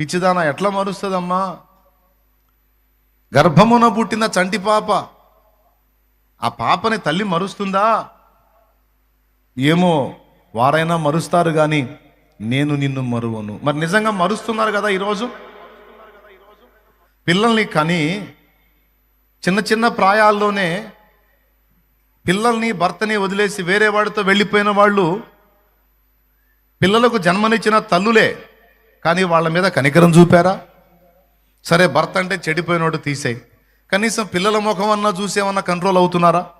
పిచ్చిదాన ఎట్లా మరుస్తుందమ్మా? గర్భమున పుట్టిన చంటి పాప ఆ పాపని తల్లి మరుస్తుందా? ఏమో వారైనా మరుస్తారు కానీ నేను నిన్ను మరువను. మరి నిజంగా మరుస్తున్నారు కదా ఈరోజు? పిల్లల్ని కానీ చిన్న చిన్న ప్రాయాల్లోనే పిల్లల్ని భర్తని వదిలేసి వేరే వాడితో వెళ్ళిపోయిన వాళ్ళు పిల్లలకు జన్మనిచ్చిన తల్లులే. కానీ వాళ్ళ మీద కనికరం చూపారా? సరే భర్త అంటే చెడిపోయినోడు తీసేయి. కనీసం పిల్లల ముఖం అన్నా చూసేమన్నా కంట్రోల్ అవుతున్నారా?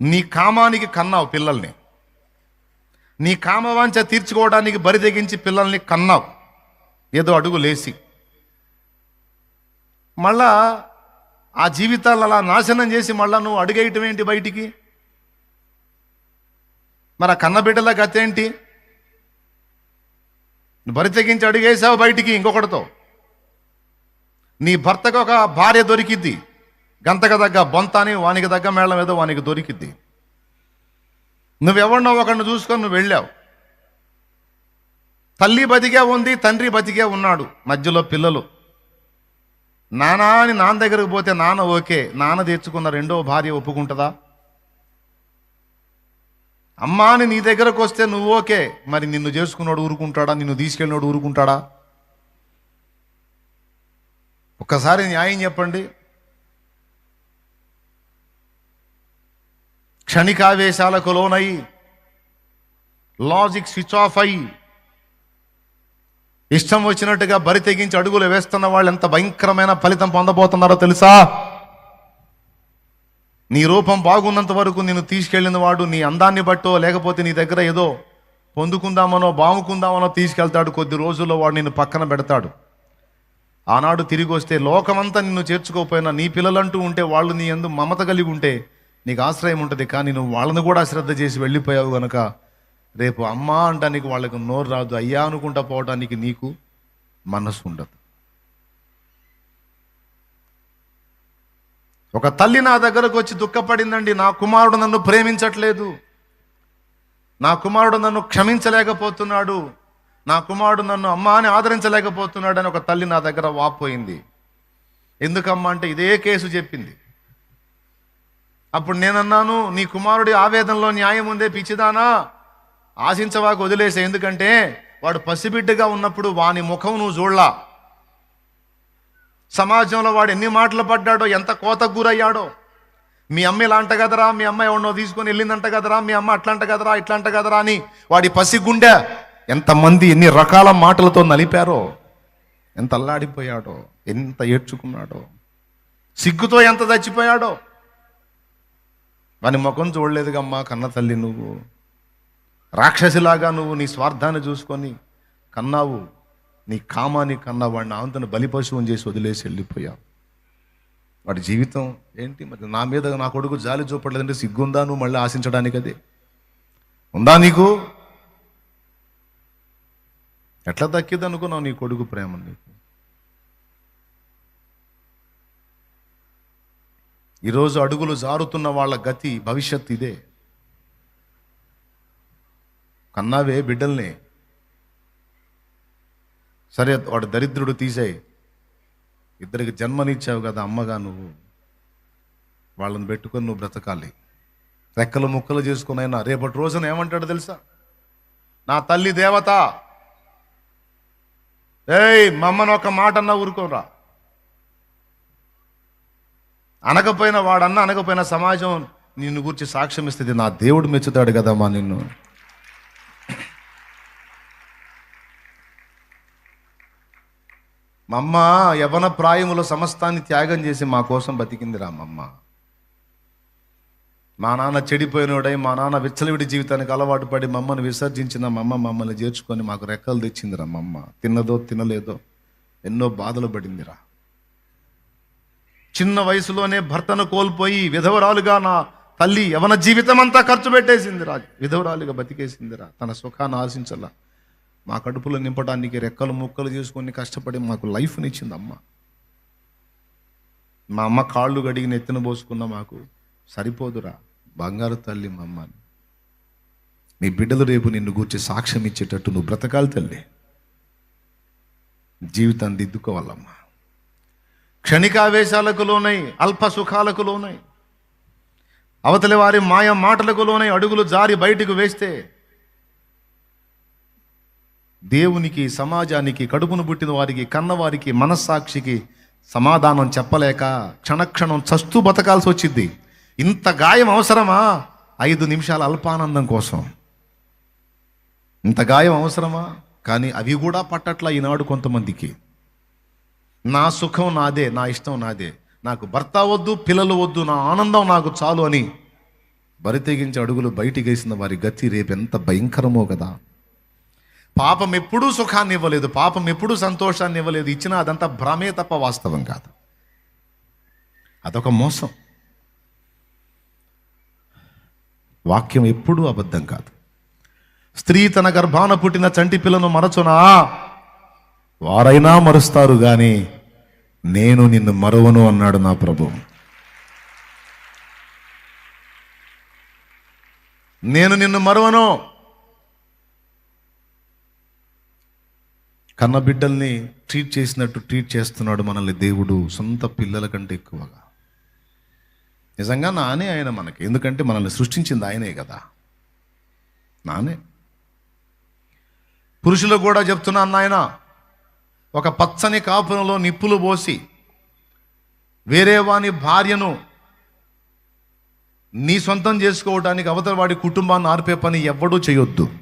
నీ కామానికి కన్నావు పిల్లల్ని. నీ కామవాంఛ తీర్చుకోవడానికి బరి తెగించి పిల్లల్ని కన్నావు. ఏదో అడుగు లేసి. మళ్ళా ఆ జీవితాలు అలా నాశనం చేసి మళ్ళా నువ్వు అడుగేయటం ఏంటి బయటికి? మరి ఆ కన్నబిడ్డల గత ఏంటి నువ్వు బరి తెగించి అడిగేసావు బయటికి ఇంకొకటితో నీ భర్తకు ఒక భార్య దొరికిద్ది. గంతకు తగ్గ బొంత అని వానికి తగ్గ మేళం ఏదో వానికి దొరికిద్ది. నువ్వెవరినో ఒకరిని చూసుకొని నువ్వు వెళ్ళావు. తల్లి బతికే ఉంది తండ్రి బతికే ఉన్నాడు మధ్యలో పిల్లలు. నానా అని నాన్న దగ్గరకు పోతే నాన్న ఓకే నాన్న తెచ్చుకున్న రెండో భార్య ఒప్పుకుంటుందా? అమ్మా అని నీ దగ్గరకు వస్తే నువ్వు ఓకే. మరి నిన్ను చేసుకున్నాడు ఊరుకుంటాడా? నిన్ను తీసుకెళ్ళినోడు ఊరుకుంటాడా? ఒక్కసారి న్యాయం చెప్పండి. క్షణికావేశాలకు లోనై లాజిక్ స్విచ్ ఆఫ్ అయ్యి ఇష్టం వచ్చినట్టుగా బరి తెగించి అడుగులు వేస్తున్న వాళ్ళు ఎంత భయంకరమైన ఫలితం పొందబోతున్నారో తెలుసా? నీ రూపం బాగున్నంత వరకు నేను తీసుకెళ్ళిన వాడు నీ అందాన్ని బట్టో లేకపోతే నీ దగ్గర ఏదో పొందుకుందామనో బాముకుందామనో తీసుకెళ్తాడు. కొద్ది రోజుల్లో వాడు నిన్ను పక్కన పెడతాడు. ఆనాడు తిరిగి వస్తే లోకమంతా నిన్ను చేర్చుకోకపోయినా నీ పిల్లలంటూ ఉంటే వాళ్ళు నీ ఎందు మమత కలిగి ఉంటే నీకు ఆశ్రయం ఉంటుంది. కానీ నువ్వు వాళ్ళని కూడా శ్రద్ధ చేసి వెళ్ళిపోయావు కనుక రేపు అమ్మా అంటానికి వాళ్ళకు నోరు రాదు. అయ్యా అనుకుంటా పోవటానికి నీకు మనసు ఉండదు. ఒక తల్లి నా దగ్గరకు వచ్చి దుఃఖపడిందండి నా కుమారుడు నన్ను ప్రేమించట్లేదు. నా కుమారుడు నన్ను క్షమించలేకపోతున్నాడు. నా కుమారుడు నన్ను అమ్మా అని ఆదరించలేకపోతున్నాడు అని ఒక తల్లి నా దగ్గర వాపోయింది. ఎందుకమ్మా అంటే ఇదే కేసు చెప్పింది. అప్పుడు నేనన్నాను నీ కుమారుడి ఆవేదనలో న్యాయం ఉందే పిచ్చిదానా? ఆశించవాకు వదిలేసే ఎందుకంటే వాడు పసిబిడ్డగా ఉన్నప్పుడు వాని ముఖం నువ్వు చూడలా. సమాజంలో వాడు ఎన్ని మాటలు పడ్డాడో ఎంత కోత గురయ్యాడో. మీ అమ్మ ఇలా అంట కదరా మీ అమ్మ ఎవరినో తీసుకొని వెళ్ళిందంట కదరా మీ అమ్మ అట్లంట కదరా ఇట్లంట కదరా అని వాడి పసిగుండె ఎంతమంది ఎన్ని రకాల మాటలతో నలిపారో ఎంత అల్లాడిపోయాడో ఎంత ఏడ్చుకున్నాడో. సిగ్గుతో ఎంత చచ్చిపోయాడో. వాని ముఖం చూడలేదుగమ్మా కన్న తల్లి నువ్వు. రాక్షసిలాగా నువ్వు నీ స్వార్థాన్ని చూసుకొని కన్నావు. నీ కామాన్ని కన్నా వాడిని ఆంతను బలిపశువుని చేసి వదిలేసి వెళ్ళిపోయావు. వాడి జీవితం ఏంటి? మరి నా మీద నా కొడుకు జాలి చూపట్లేదంటే సిగ్గుందా? నువ్వు మళ్ళీ ఆశించడానికి అది. ఉందా నీకు? ఎట్లా దక్కింది అనుకున్నావు నీ కొడుకు ప్రేమ నీకు? ఈరోజు అడుగులు జారుతున్న వాళ్ళ గతి భవిష్యత్ ఇదే. కన్నావే బిడ్డల్ని సరే వాడు దరిద్రుడు తీసేయి ఇద్దరికి జన్మనిచ్చావు కదా అమ్మగా నువ్వు. వాళ్ళని పెట్టుకొని నువ్వు బ్రతకాలి. రెక్కలు ముక్కలు చేసుకుని అయినా రేపటి రోజున ఏమంటాడు తెలుసా? నా తల్లి దేవత. ఏయ్ మమ్మను ఒక మాట అన్నా ఊరుకోరా. అనకపోయినా వాడన్నా అనకపోయినా సమాజం నిన్ను గురించి సాక్ష్యం ఇస్తుంది నా దేవుడు మెచ్చుతాడు కదమ్మా నిన్ను. మా అమ్మ యవన ప్రాయములో సమస్తాన్ని త్యాగం చేసి మా కోసం బతికిందిరా మా మా నాన్న చెడిపోయినోడై మా నాన్న విచ్చలవిడి జీవితానికి అలవాటు పడి మమ్మల్ని విసర్జించిన మమ్మ మమ్మల్ని చేర్చుకొని మాకు రెక్కలు తెచ్చిందిరా మా తిన్నదో తినలేదో ఎన్నో బాధలు పడిందిరా. చిన్న వయసులోనే భర్తను కోల్పోయి విధవరాలుగా నా తల్లి యవన జీవితం అంతా ఖర్చు పెట్టేసిందిరా. విధవరాలుగా బతికేసిందిరా. తన సుఖాన్ని ఆశించలా. మా కడుపులో నింపడానికి రెక్కలు ముక్కలు చేసుకొని కష్టపడి మాకు లైఫ్నిచ్చింది అమ్మ. మా అమ్మ కాళ్ళు గడిగి నెత్తిన పోసుకున్న మాకు సరిపోదురా. బంగారు తల్లి మా అమ్మని. నీ బిడ్డలు రేపు నిన్ను గూర్చి సాక్ష్యం ఇచ్చేటట్టు నువ్వు బ్రతకాలి తల్లి. జీవితాన్ని దిద్దుకోవాలమ్మా. క్షణికావేశాలకు లోనై అల్ప సుఖాలకు లోనై అవతలి వారి మాయ మాటలకు లోనై అడుగులు జారి బయటకు వేస్తే దేవునికి సమాజానికి కడుపును పుట్టిన వారికి కన్నవారికి మనస్సాక్షికి సమాధానం చెప్పలేక క్షణక్షణం చస్తూ బతకాల్సి వచ్చింది ఇంత గాయం అవసరమా? ఐదు నిమిషాల అల్పానందం కోసం. ఇంత గాయం అవసరమా? కానీ అవి కూడా పట్టట్ల ఈనాడు కొంతమందికి. నా సుఖం నాదే నా ఇష్టం నాదే. నాకు భర్త వద్దు పిల్లలు వద్దు నా ఆనందం నాకు చాలు అని బరితెగించి అడుగులు బయటికి వేసిన వారి గతి రేపు ఎంత భయంకరమో కదా? పాపం ఎప్పుడూ సుఖాన్ని ఇవ్వలేదు పాపం ఎప్పుడూ సంతోషాన్ని ఇవ్వలేదు. ఇచ్చినా అదంతా భ్రమే తప్ప వాస్తవం కాదు. అదొక మోసం. వాక్యం ఎప్పుడూ అబద్ధం కాదు. స్త్రీ తన గర్భాన పుట్టిన చంటి పిల్లను మరచునా? వారైనా మరుస్తారు కానీ నేను నిన్ను మరువను అన్నాడు నా ప్రభు. నేను నిన్ను మరువను. కన్న బిడ్డల్ని ట్రీట్ చేసినట్టు ట్రీట్ చేస్తున్నాడు మనల్ని దేవుడు సొంత పిల్లల కంటే ఎక్కువగా. నిజంగా నానే ఆయన మనకి. ఎందుకంటే మనల్ని సృష్టించింది ఆయనే కదా. నానే. పురుషులు కూడా చెప్తున్నాను నాయన ఒక పచ్చని కాపురంలో నిప్పులు పోసి వేరే వాని భార్యను నీ సొంతం చేసుకోవడానికి అవతల వాడి కుటుంబాన్ని ఆర్పే పని ఎవ్వడూ చేయొద్దు.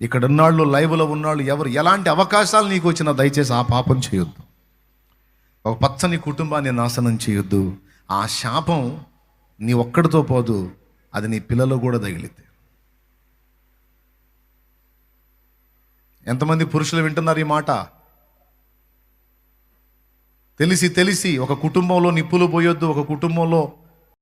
ఇక్కడ ఉన్నాళ్ళు లైవ్లో ఉన్నాళ్ళు ఎవరు? ఎలాంటి అవకాశాలు నీకు వచ్చినా దయచేసి ఆ పాపం చేయొద్దు. ఒక పచ్చని కుటుంబాన్ని నాశనం చేయొద్దు. ఆ శాపం నీ ఒక్కడితో పోదు అది నీ పిల్లలు కూడా తగిలితే. ఎంతమంది పురుషులు వింటున్నారు ఈ మాట? తెలిసి తెలిసి ఒక కుటుంబంలో నిప్పులు పోయొద్దు ఒక కుటుంబంలో